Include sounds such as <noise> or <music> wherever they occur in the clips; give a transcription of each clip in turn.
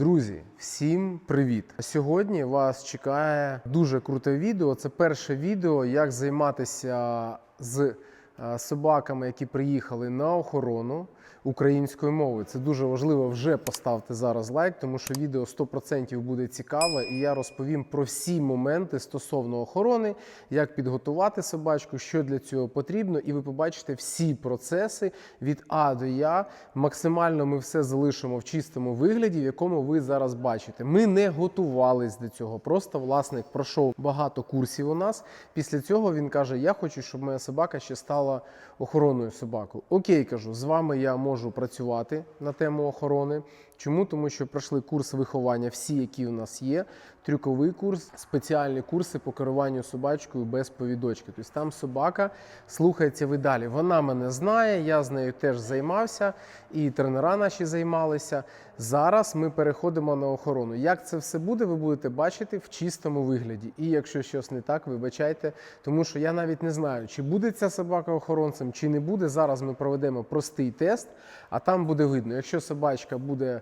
Друзі, всім привіт! Сьогодні вас чекає дуже круте відео. Це перше відео, як займатися з е, собаками, які приїхали на охорону українською мовою. Це дуже важливо. Вже поставте зараз лайк, тому що відео 100% буде цікаве, і я розповім про всі моменти стосовно охорони, як підготувати собачку, що для цього потрібно, і ви побачите всі процеси від А до Я. Максимально ми все залишимо в чистому вигляді, в якому ви зараз бачите. Ми не готувались до цього. Просто власник пройшов багато курсів у нас. Після цього він каже: Я хочу, щоб моя собака ще стала охоронною собакою. Окей, кажу, з вами я можу працювати на тему охорони. Чому? Тому що пройшли курс виховання, всі, які у нас є, трюковий курс, спеціальні курси по керуванню собачкою без повідочки. Тобто там собака слухається ви далі. Вона мене знає, я з нею теж займався, і тренера наші займалися. Зараз ми переходимо на охорону. Як це все буде, ви будете бачити в чистому вигляді. І якщо щось не так, вибачайте, тому що я навіть не знаю, чи буде ця собака охоронцем, чи не буде. Зараз ми проведемо простий тест, а там буде видно. Якщо собачка буде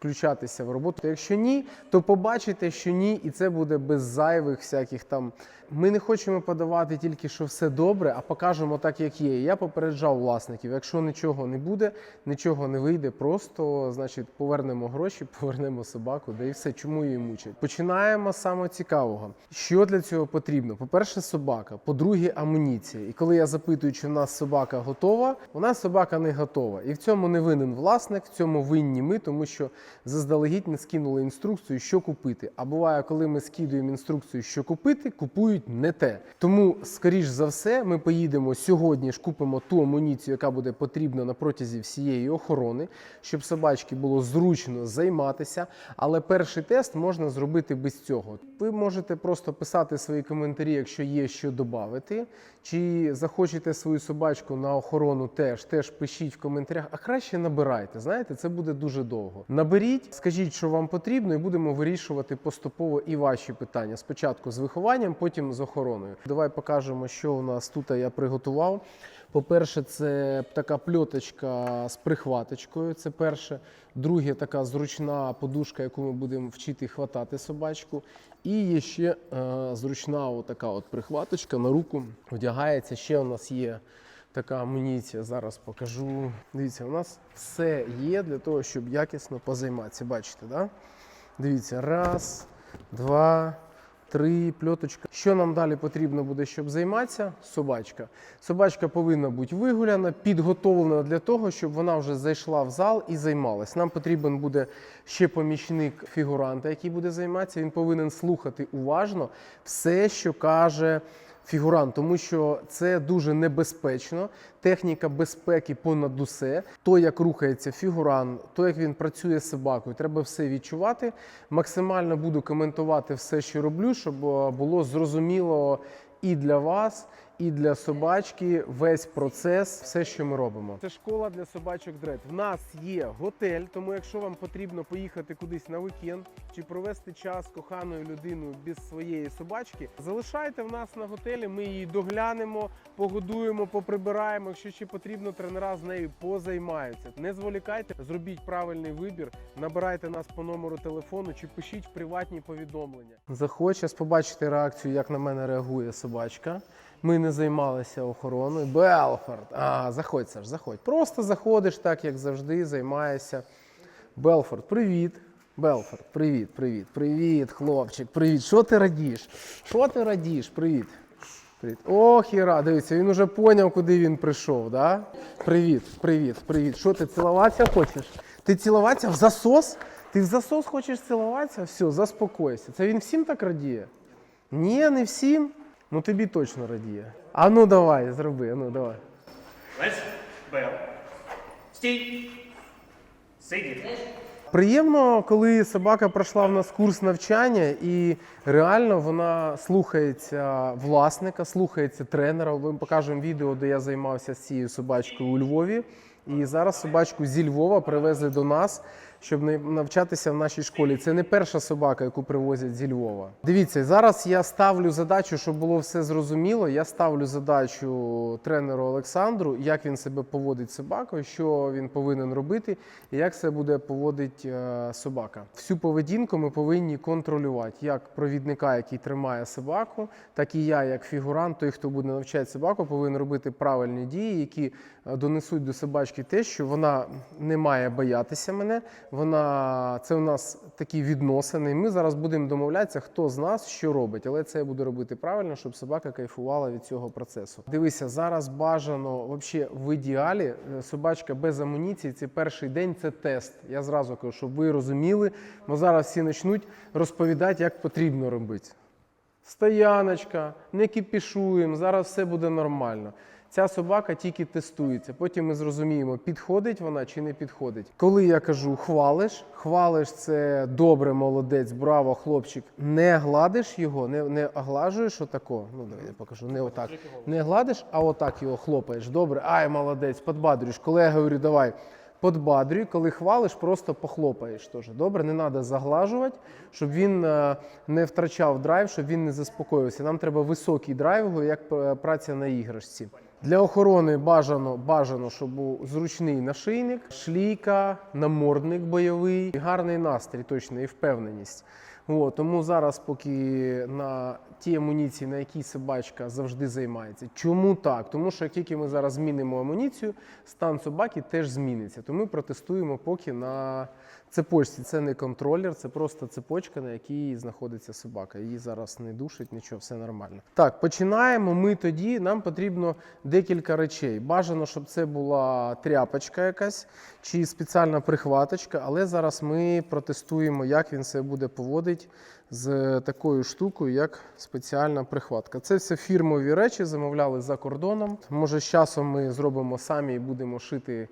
включатися в роботу, якщо ні, то побачите, що ні, і це буде без зайвих всяких там. Ми не хочемо подавати тільки, що все добре, а покажемо так, як є. Я попереджав власників, якщо нічого не буде, нічого не вийде, просто значить повернемо гроші, <laughs> повернемо собаку, да і все. Чому її мучать? Починаємо з самого цікавого. Що для цього потрібно? По-перше, собака, по-друге, амуніція. І коли я запитую, чи в нас собака готова, у нас собака не готова. І в цьому не винен власник, в цьому винні ми, тому що заздалегідь не скинули інструкцію, що купити. А буває, коли ми скидуємо інструкцію, що купити, купують не те. Тому, скоріш за все, ми поїдемо сьогодні ж купимо ту амуніцію, яка буде потрібна на протязі всієї охорони, щоб собачки було зручно займатися. Але перший тест можна зробити без цього. Ви можете просто писати свої коментарі, якщо є що додати. Чи захочете свою собачку на охорону теж, теж пишіть в коментарях, а краще набирайте. Знаєте, це буде дуже довго. Наберіть, скажіть, що вам потрібно, і будемо вирішувати поступово і ваші питання. Спочатку з вихованням, потім з охороною. Давай покажемо, що у нас тут я приготував. По-перше, це така пльоточка з прихваточкою. Це перше. Друге, така зручна подушка, яку ми будемо вчити хватати собачку. І є ще е, зручна така от прихваточка на руку. Одягається. Ще у нас є така амуніція. Зараз покажу. Дивіться, у нас все є для того, щоб якісно позайматися. Бачите, да? Дивіться, раз, два. Три пльоточка. Що нам далі потрібно буде, щоб займатися? Собачка. Собачка повинна бути вигуляна, підготовлена для того, щоб вона вже зайшла в зал і займалась. Нам потрібен буде ще помічник фігуранта, який буде займатися. Він повинен слухати уважно все, що каже фігурант, тому що це дуже небезпечно. Техніка безпеки понад усе. То, як рухається фігурант, то як він працює з собакою, треба все відчувати. Максимально буду коментувати все, що роблю, щоб е, було зрозуміло і для вас, і для собачки весь процес, все, що ми робимо. Це школа для собачок дред. В нас є готель, тому якщо вам потрібно поїхати кудись на вікенд чи провести час з коханою людиною без своєї собачки, залишайте в нас на готелі. Ми її доглянемо, погодуємо, поприбираємо. Якщо ще потрібно, тренера з нею позаймаються. Не зволікайте, зробіть правильний вибір, набирайте нас по номеру телефону чи пишіть приватні повідомлення. Захоче побачити реакцію, як на мене реагує собачка. Ми не займалися охороною. Белфорд. А, заходь, Саш, заходь. Просто заходиш так, як завжди, займаєшся. Белфорд, привіт. Белфорд, привіт, привіт, привіт, хлопчик, привіт. Що ти радієш? Що ти радієш? Привіт. Привіт. Ох, і рад. Дивіться, він уже поняв, куди він прийшов, да? Привіт, привіт, привіт. Що ти цілуватися хочеш? Ти цілуватися в засос? Ти в засос хочеш цілуватися? Все, заспокойся. Це він всім так радіє? Ні, не всім. Ну тобі точно радіє. А ну давай, зроби, а ну давай. Лесь, Бел. Стій. Сидіть. Приємно, коли собака пройшла в нас курс навчання, і реально вона слухається власника, слухається тренера. Ми покажемо відео, де я займався з цією собачкою у Львові. І зараз собачку зі Львова привезли до нас. Щоб не- навчатися в нашій школі. Це не перша собака, яку привозять зі Львова. Дивіться, зараз я ставлю задачу, щоб було все зрозуміло. Я ставлю задачу тренеру Олександру, як він себе поводить з собакою, що він повинен робити, і як себе буде поводить е, собака. Всю поведінку ми повинні контролювати як провідника, який тримає собаку, так і я, як фігурант, той, хто буде навчати собаку, повинен робити правильні дії, які донесуть до собачки те, що вона не має боятися мене. Вона це у нас такі відносини. Ми зараз будемо домовлятися, хто з нас що робить, але це я буду робити правильно, щоб собака кайфувала від цього процесу. Дивися, зараз бажано вообще в ідеалі е, собачка без амуніції. Це перший день, це тест. Я зразу кажу, щоб ви розуміли, бо зараз всі почнуть розповідати, як потрібно робити. Стояночка, не кіпішуємо, зараз все буде нормально. Ця собака тільки тестується. Потім ми зрозуміємо, підходить вона чи не підходить. Коли я кажу хвалиш, хвалиш це добре, молодець, браво, хлопчик. Не гладиш його, не, не оглажуєш отако. Ну, давай я покажу. Не отак. Не гладиш, а отак його хлопаєш. Добре, ай, молодець, подбадрюєш. Коли я говорю, давай. Подбадрюй, коли хвалиш, просто похлопаєш теж. Добре, не треба заглажувати, щоб він е, не втрачав драйв, щоб він не заспокоївся. Нам треба високий драйв, як е, праця на іграшці. Для охорони бажано, бажано, щоб був зручний нашийник, шлійка, намордник бойовий, гарний настрій, точно, і впевненість. О, тому зараз, поки на ті амуніції, на якій собачка завжди займається. Чому так? Тому що як тільки ми зараз змінимо амуніцію, стан собаки теж зміниться. Тому протестуємо поки на цепочці. Це не контролер, це просто цепочка, на якій знаходиться собака. Її зараз не душить, нічого, все нормально. Так, починаємо. Ми тоді. Нам потрібно декілька речей. Бажано, щоб це була тряпочка якась чи спеціальна прихваточка, але зараз ми протестуємо, як він себе буде поводити з такою штукою, як спеціальна прихватка. Це все фірмові речі, замовляли за кордоном. Може, з часом ми зробимо самі і будемо шити е,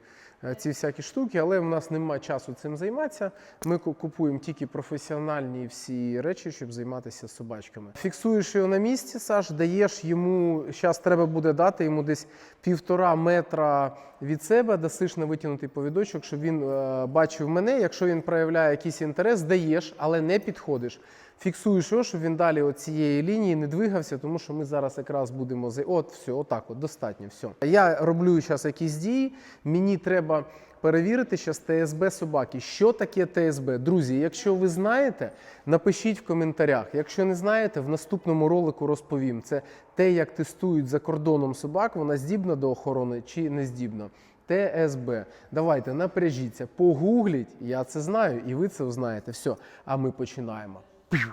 ці всякі штуки, але в нас немає часу цим займатися. Ми купуємо тільки професіональні всі речі, щоб займатися собачками. Фіксуєш його на місці, Саш, даєш йому. Зараз треба буде дати йому десь півтора метра від себе, дасиш на витягнутий повідочок, щоб він е, бачив мене. Якщо він проявляє якийсь інтерес, даєш, але не підходиш. Фіксуєш його, щоб він далі от цієї лінії не двигався, тому що ми зараз якраз будемо за от все, отак, от достатньо. Все. Я роблю зараз якісь дії. Мені треба перевірити зараз ТСБ собаки. Що таке ТСБ? Друзі, якщо ви знаєте, напишіть в коментарях. Якщо не знаєте, в наступному ролику розповім. Це те, як тестують за кордоном собак, вона здібна до охорони чи не здібна. ТСБ. Давайте напряжіться, погугліть. Я це знаю, і ви це знаєте. Все. А ми починаємо.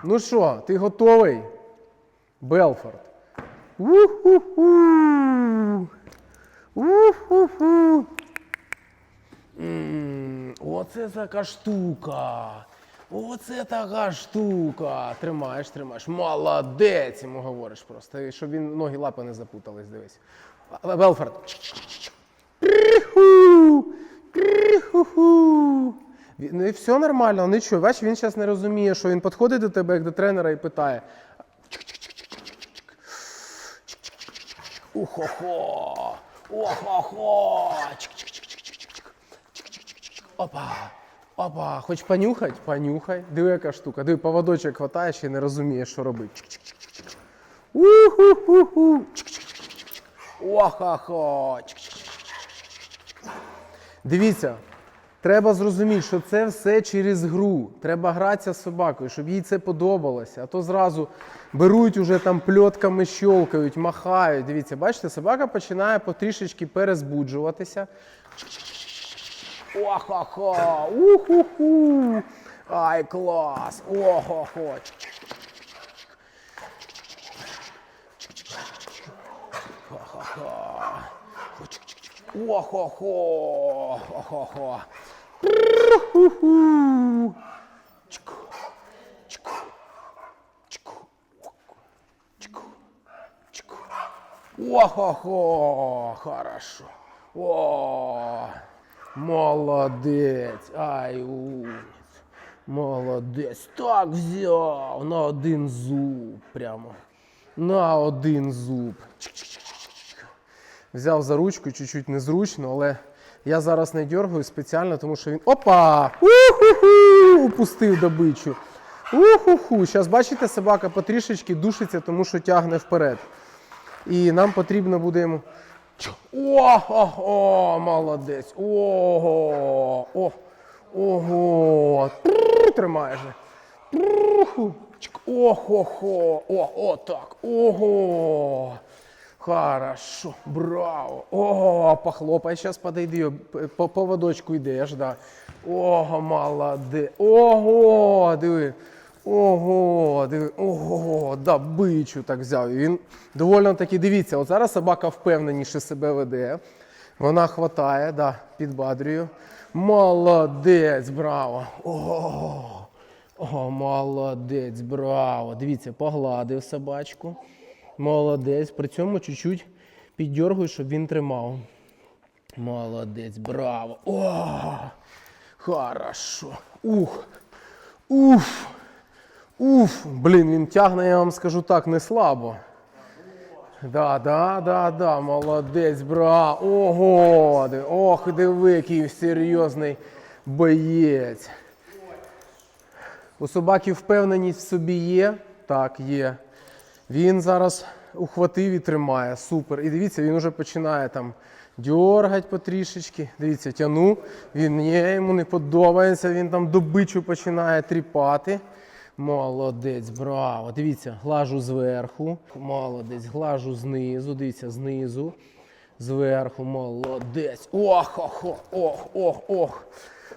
Ну що, ти готовий? Белфорд. У-ху-ху. У-ху-ху. Оце така штука. Оце така штука. Тримаєш, тримаєш. Молодець, йому говориш просто. Щоб він ноги лапи не запутались, дивись. Белфорд. Криху. Криху. Ну і все нормально, нічого. Бачиш, він зараз не розуміє, що він підходить до тебе як до тренера і питає. Ухо-хо! Охо-хо! Опа! Опа! Хоч понюхать? Понюхай. Диви, яка штука. Диви, поводочок хватає, ще не розуміє, що. Чик-чик-чик-чик. Уху-ху-ху! Охо-хо! Дивіться, треба зрозуміти, що це все через гру. Треба гратися з собакою, щоб їй це подобалося. А то зразу беруть уже там пльотками, щолкають, махають. Дивіться, бачите, собака починає потрішечки перезбуджуватися. Охо-хо! Уху-ху! Ай, клас! Охо-хо! Ха-ха-ха! Охо-хо! Охо-хо! Охо-хо! Хорошо! О! Молодець! Ай, умниць! Молодець! Так взяв! На один зуб прямо. На один зуб. Чик-чик-чик-чик-чик. Взяв за ручку, чуть-чуть незручно, але Я зараз не дергаю спеціально, тому що він. Опа! Уху! Упустив добичу. Уху! Зараз бачите, собака потрішечки душиться, тому що тягне вперед. І нам потрібно буде йому. О, о, о, молодець. Ого. О, ого. Же. Охо-хо. О, о, так. Ого. Хорошо, браво. Ого, похлопай, зараз подойди, по поводочку йдеш, да. Ого, молодець. Ого, диви. Ого, диви. Ого, да, бичу так взяв. Він доволі таки, дивіться, от зараз собака впевненіше себе веде. Вона хватає, да, підбадрюю. Молодець, браво. Ого. О, молодець, браво. Дивіться, погладив собачку. Молодець. При цьому чуть-чуть піддергую, щоб він тримав. Молодець, браво. О, хорошо. Ух. Уф. Уф. Блін, він тягне, я вам скажу так, не слабо. Да, да, да, да, молодець, бра. Ого, ох, диви, який серйозний боєць. У собаки впевненість в собі є? Так, є. Він зараз ухватив і тримає. Супер. І дивіться, він вже починає там дьоргать потрішечки. Дивіться, тяну. Він ні, йому не подобається, він там добичу починає тріпати. Молодець, браво. Дивіться, глажу зверху. Молодець, глажу знизу. Дивіться, знизу. Зверху, молодець. Ох, ох, ох, ох, ох.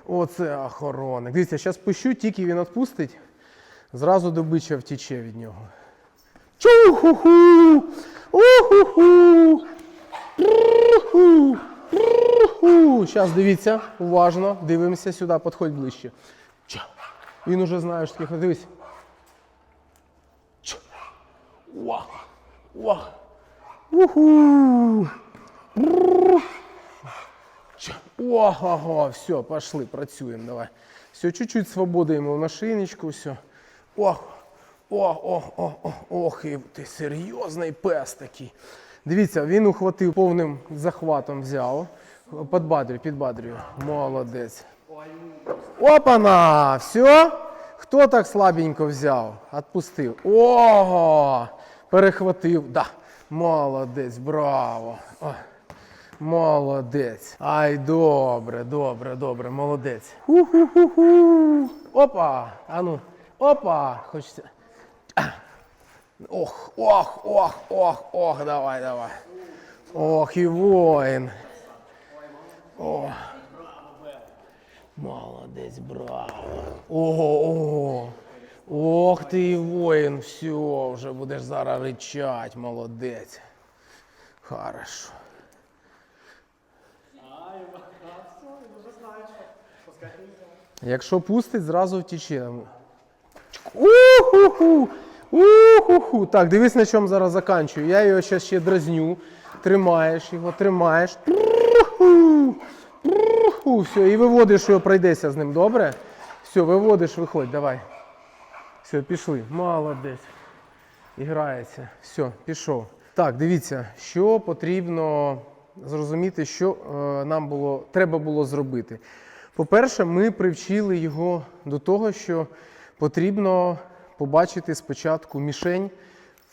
Оце охоронник. Дивіться, зараз пущу, тільки він відпустить. Зразу добича втіче від нього. Чуху-ху! Уху-ху! Труху! Труху! Зараз дивіться, уважно, дивимося сюди, підходь ближче. Ча. Він уже знає, що таке. Дивись. Ча. Уа. Уа. Уху! Ого, все, пошли, працюємо, давай. Все, чуть-чуть свободи йому в нашийничку, все. Ох, ох, ох, ох, ох, ох, і ти серйозний пес такий. Дивіться, він ухватив повним захватом взяв. Підбадрюю, підбадрюю. Молодець. Опана! Все? Хто так слабенько взяв? Отпустив. Ого! Перехватив. Да. Молодець, браво. Ой. Молодець. Ай, добре, добре, добре, молодець. Ху-ху-ху-ху. Опа! Ану. Опа! Хочеться. Ох, ох, ох, ох, ох, давай, давай. Ох, і воїн. О. Молодець, браво. Ого, ого. Ох ти і воїн, все, вже будеш зараз ричать, молодець. Хорошо. Якщо пустить, зразу втіче. Уху-ху! Уху-ху! Так, дивись, на чому зараз заканчую. Я його ще ще дразню. Тримаєш його, тримаєш. Труху! Все, і виводиш його, пройдеся з ним, добре? Все, виводиш, виходь, давай. Все, пішли. Молодець. Іграється. Все, пішов. Так, дивіться, що потрібно зрозуміти, що е, нам було, треба було зробити. По-перше, ми привчили його до того, що потрібно побачити спочатку мішень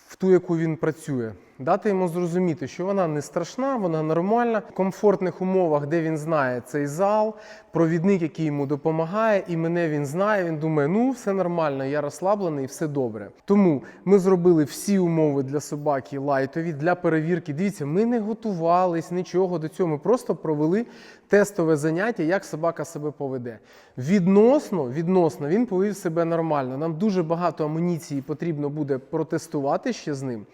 в ту, яку він працює. Дати йому зрозуміти, що вона не страшна, вона нормальна, в комфортних умовах, де він знає цей зал, провідник, який йому допомагає, і мене він знає. Він думає, ну все нормально, я розслаблений, все добре. Тому ми зробили всі умови для собаки лайтові для перевірки. Дивіться, ми не готувались нічого до цього. Ми просто провели тестове заняття, як собака себе поведе. Відносно, відносно він повів себе нормально. Нам дуже багато амуніції потрібно буде протестувати ще з ним.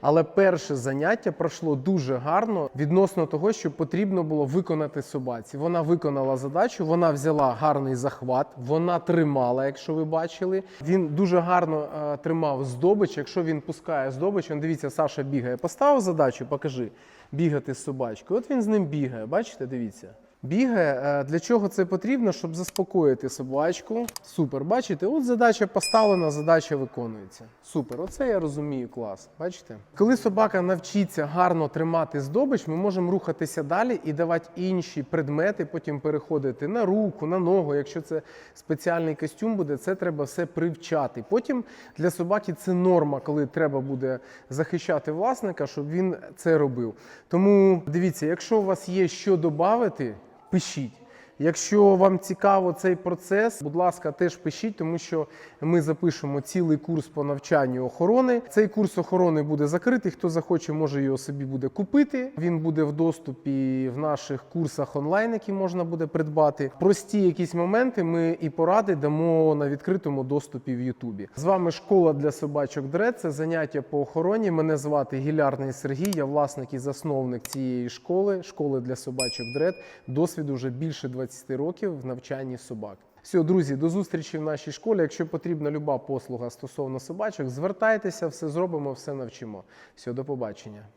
Але перше заняття пройшло дуже гарно відносно того, що потрібно було виконати собаці. Вона виконала задачу, вона взяла гарний захват, вона тримала, якщо ви бачили. Він дуже гарно е, тримав здобич. Якщо він пускає здобич, он, дивіться, Саша бігає. Поставив задачу, покажи бігати з собачкою. От він з ним бігає. Бачите, дивіться. Бігає. Е, Для чого це потрібно? Щоб заспокоїти собачку. Супер. Бачите, от задача поставлена, задача виконується. Супер. Оце я розумію клас. Бачите? Коли собака навчиться гарно тримати здобич, ми можемо рухатися далі і давати інші предмети, потім переходити на руку, на ногу. Якщо це спеціальний костюм буде, це треба все привчати. Потім для собаки це норма, коли треба буде захищати власника, щоб він це робив. Тому дивіться, якщо у вас є що додати, пишіть. Якщо вам цікаво цей процес, будь ласка, теж пишіть, тому що ми запишемо цілий курс по навчанню охорони. Цей курс охорони буде закритий. Хто захоче, може його собі буде купити. Він буде в доступі в наших курсах онлайн, які можна буде придбати. Прості якісь моменти ми і поради дамо на відкритому доступі в Ютубі. З вами школа для собачок Дред. Це заняття по охороні. Мене звати Гілярний Сергій. Я власник і засновник цієї школи, школи для собачок Дред. Досвіду вже більше 20 років в навчанні собак. Все, друзі, до зустрічі в нашій школі. Якщо потрібна люба послуга стосовно собачок, звертайтеся, все зробимо, все навчимо. Все, до побачення.